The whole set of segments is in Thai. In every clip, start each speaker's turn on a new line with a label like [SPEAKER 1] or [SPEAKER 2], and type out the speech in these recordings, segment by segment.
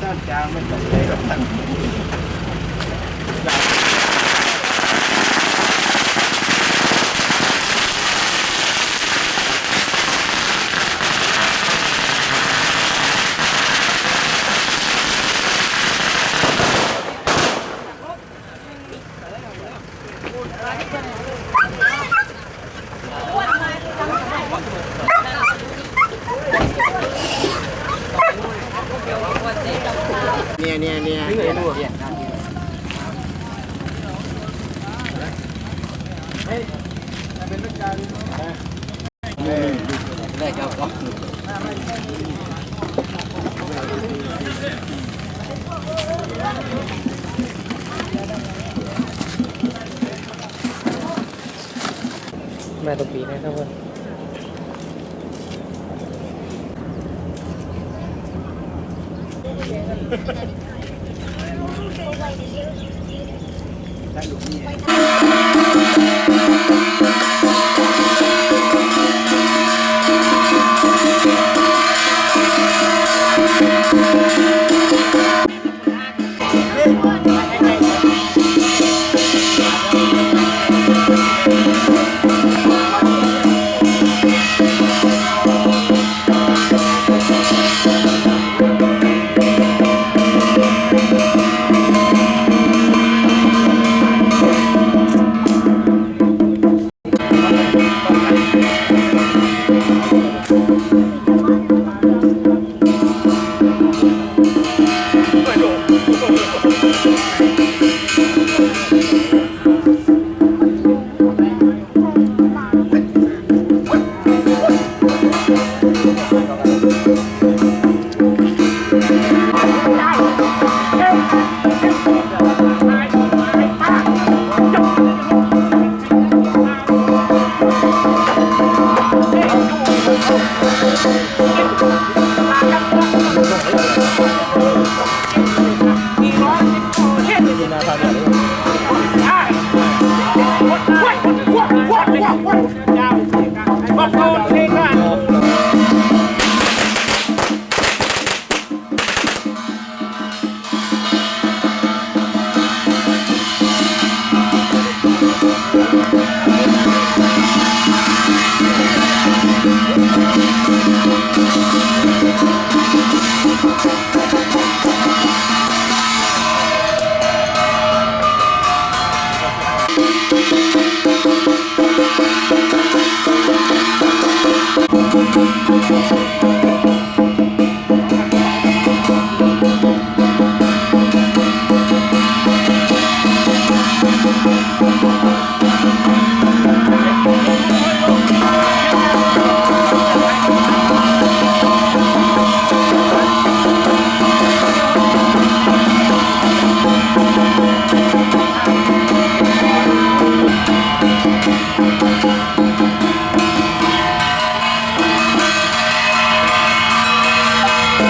[SPEAKER 1] that down with the state แม่ตัวปีนะครับเพื่
[SPEAKER 2] อน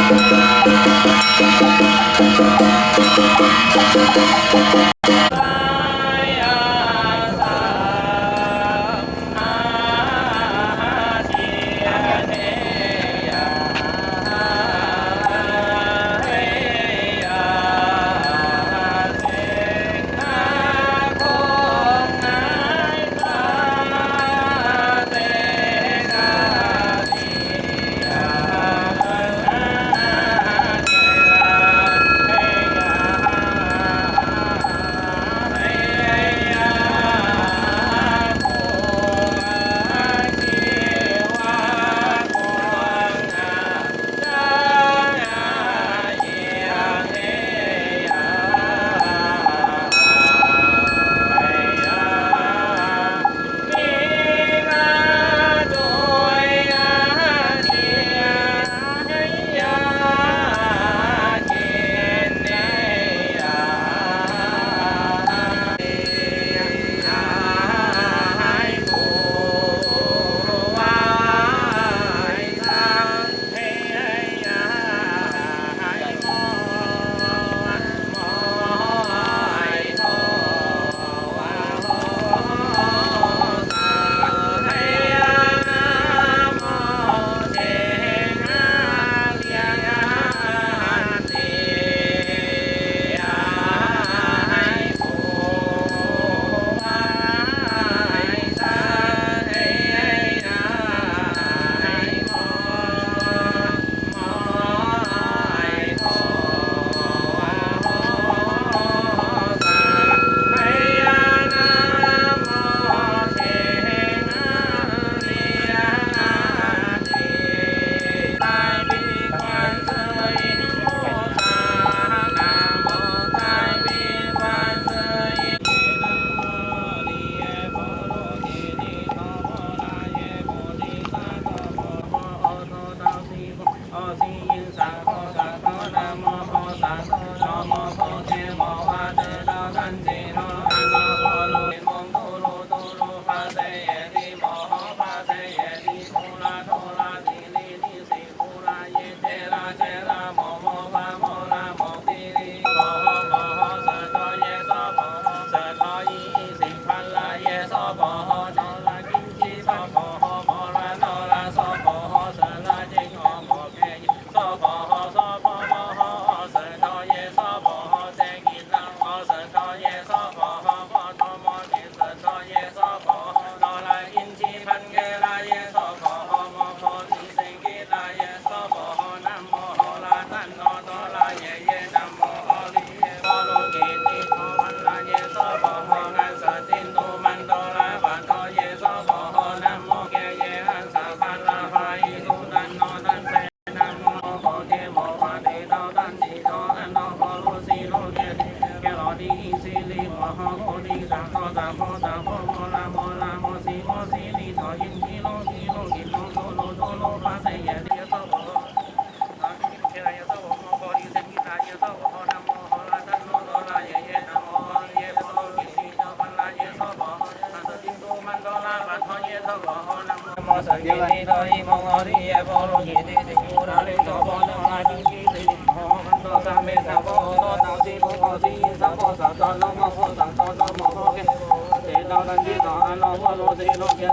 [SPEAKER 2] Thank you.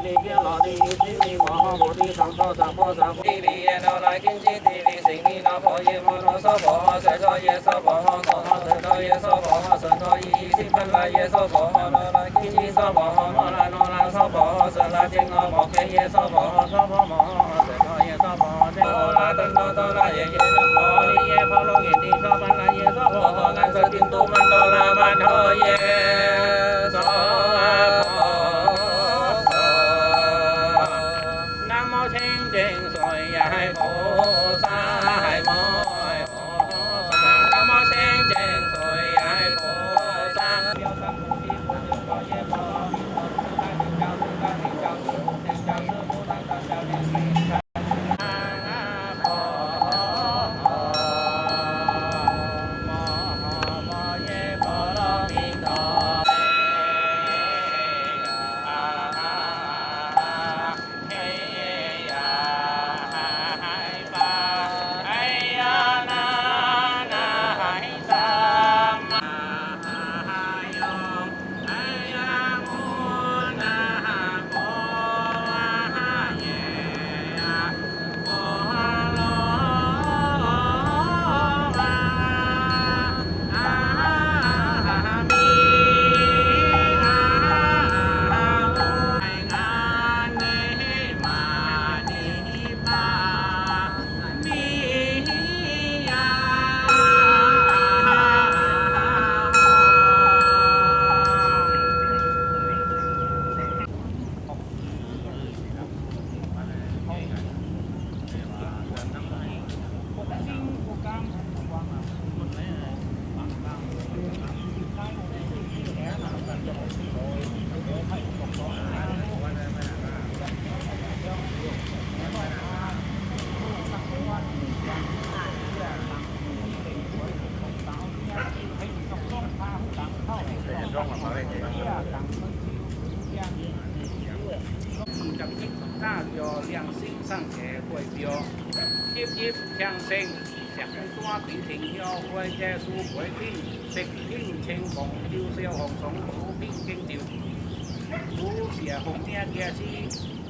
[SPEAKER 2] đi kia lọ đi chín đi bỏ ho
[SPEAKER 1] bộ đi sắm so sắm
[SPEAKER 3] bỏ sắm đi đi ye nó lại kinh chín đi đi sinh đi nó
[SPEAKER 4] bỏ
[SPEAKER 5] ye bỏ nó so bỏ ho
[SPEAKER 2] sợ cho ye so bỏ ho so ho sợ cho ye so bỏ ho sợ cho ye sinh phân lại ye so bỏ ho nó lại kinh chín so bỏ ho nó lại nó lại so bỏ ho sợ là trên ngõ bỏ cái ye so bỏ ho so bỏ bỏ ho sợ cho ye so bỏ ho trên ngõ là tân đó đó là ye ye nó bỏ đi ye bỏ lo ye đi so phân lại ye so bỏ ho ngăn sợ tin tu man đó là man ho ye องดิวเซียวของสองหูปิ้งเก่งจิ๋วรู้เสียหงเนี่ยเกียชี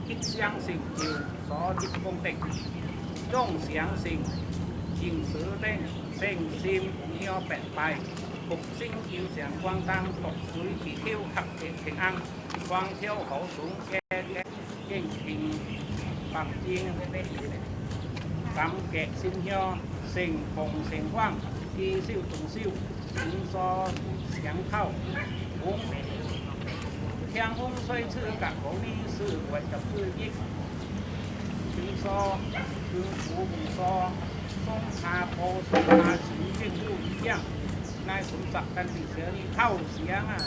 [SPEAKER 2] คิดเสียงสิ่งจิ๋วสอจิตคงเต็กจ้องเสียงสิ่งยิงซื้อเต้งเซ็งซิมเนียวแปะไปปกซิ่งจิ๋วเสียงกวางตังตกจุยขี่เที่ยวขับเอกเข่งอังกวาง เที่ยวเขาสูงแกแกเก่งจริงปักจริงกำแกะซิมยอเสียงคงเสียงว่างทีซิ่วงวงซอเสียงเข้าองเทียงองช่วยชื่อกับของนี้ซื้อไว้กับพือยิกถึงซอถึงหูบุงซอส่งหาโพส่งหาสิงเก่งยู่เที่ยงนายสมศักดิ์กันติเสือนี่เข้าเสียงอะ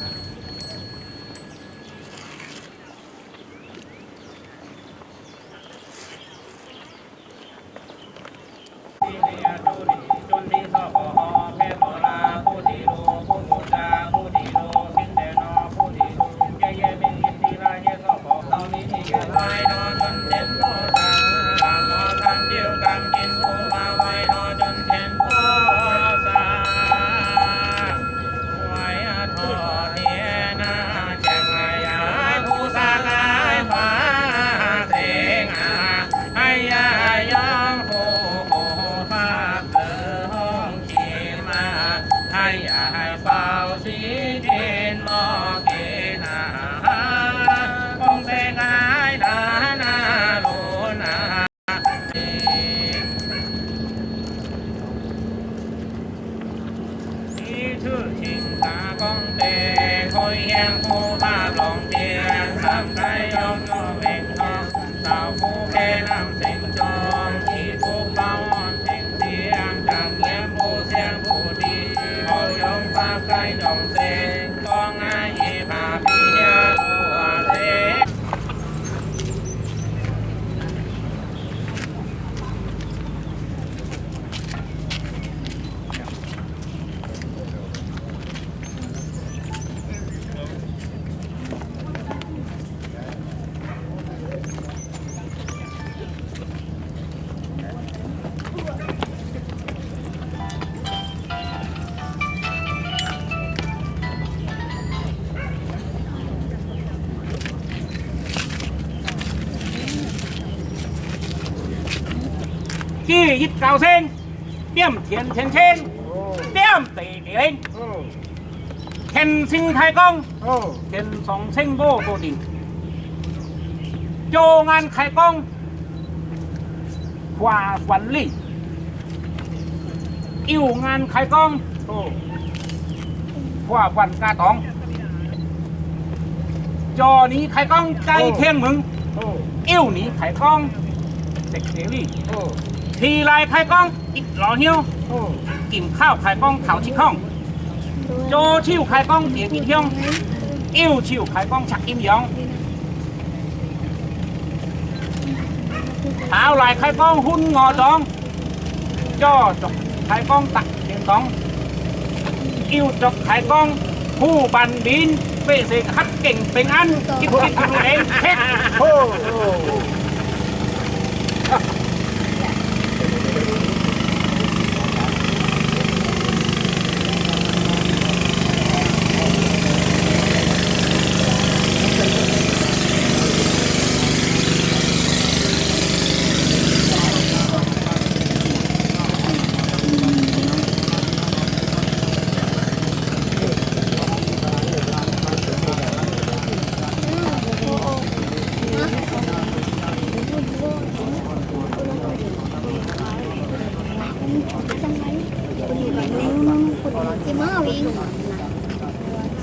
[SPEAKER 2] ít cao sen tiêm thiền thiền sen tiêm tỷ tỷ lên. Thiên sinh thái công thiên sóng sinh vô vô đỉnh châu ngàn khai công khoa quản lý. Yêu ngàn khai công khoa quản ca tóng cho ní khai công cây thiên mừng. Yêu ní khai công sạch thế đi ทีไรไข่ก้องอิดหล่อเหี้ยวกิ่มข้าวไข่ก้องเผาชิคห้อง โจชิวไข่ก้องเสียกินเหี้ยงอิ่วชิวไข่ก้องชักอิ่มยองเท้าไหลไข่ก้องหุ่นงอจองจ่อจกไข่ก้องตักเสียงสองอิ่วจกไข่ก้องผู้บันบินเป้เสกฮัดเก่งเป็นอันกินกิดดูเองเท็ด
[SPEAKER 6] โอ้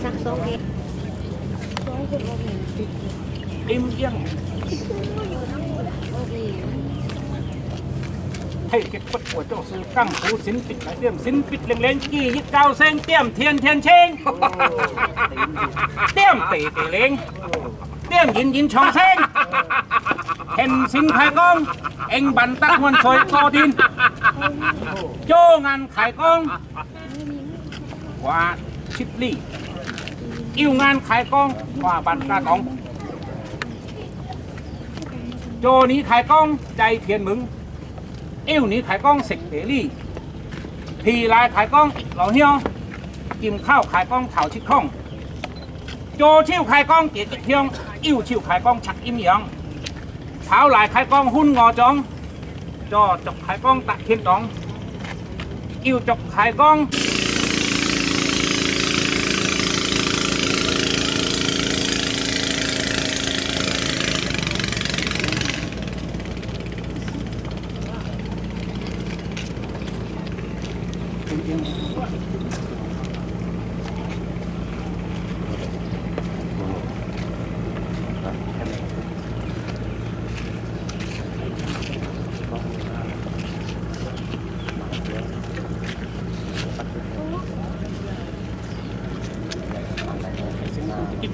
[SPEAKER 7] สักสองเอ็ดสองคนออกเนี่ย
[SPEAKER 2] อิ่มเยี่ยงให้เก็บปัดปวดเจ้าซื้อกั้งหูสินปิดหลเตี้ยมสินปิดเล็งๆกี้ยิดเก้าเซงเตี้ยมเทียนเทียนเชงเตี้ยมเตะเตะเล้งเตี้ยมยินยินชองเซงเห็นสินไข่กอง เอ็งบันตักมวนซอยกอดิน โจงานไข่กองว่าชิปลี่ อิ่วงานขายกล้องว่าบันกาตอง โจนี้ขายกล้องใจเทียนมึง อิ่วนี้ขายกล้องเสกเตลี่ทีลายขายกล้องเหล่าเฮียวกิมข้าวขายกล้องเถาชิดข้อง โจชิวขายกล้องเกียรติเทียงอิ่วชิวขายกล้องฉักอิ่มหยองเท้าหลายขายกล้องหุ้นงอจองจอจกขายกล้องตะเทียนตองอิ่วจกขายกล้อง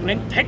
[SPEAKER 5] নেন ধ্যাট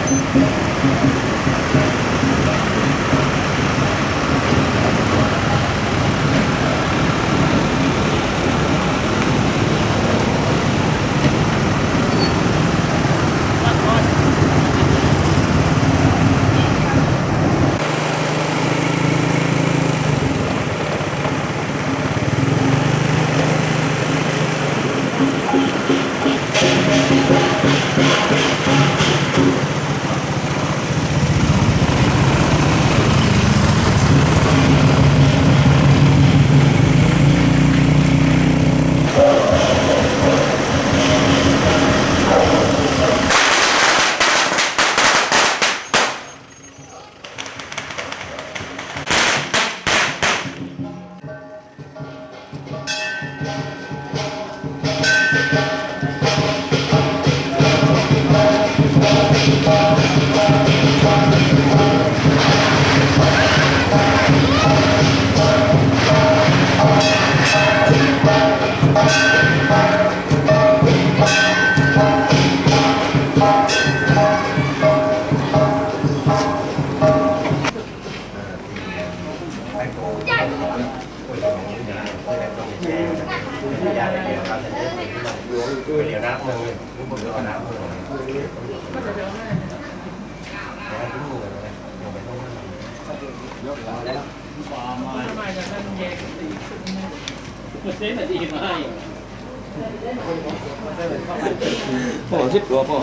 [SPEAKER 5] ชิดตัวพ่อ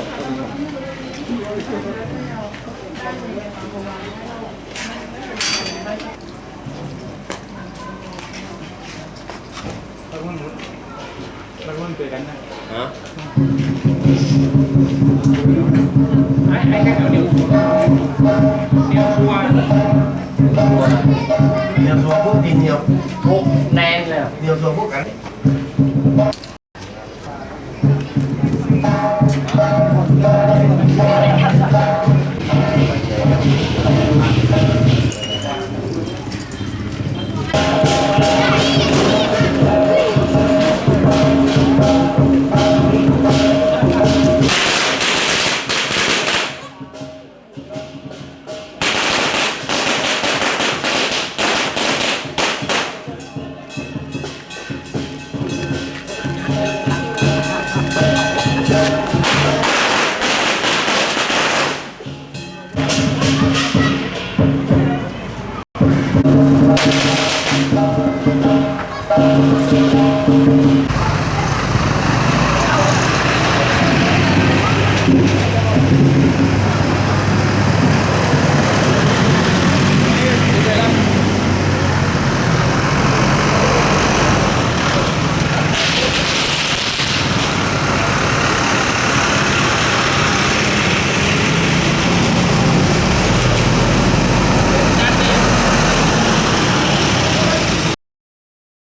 [SPEAKER 5] มันมั
[SPEAKER 2] นเกิกันนะฮะ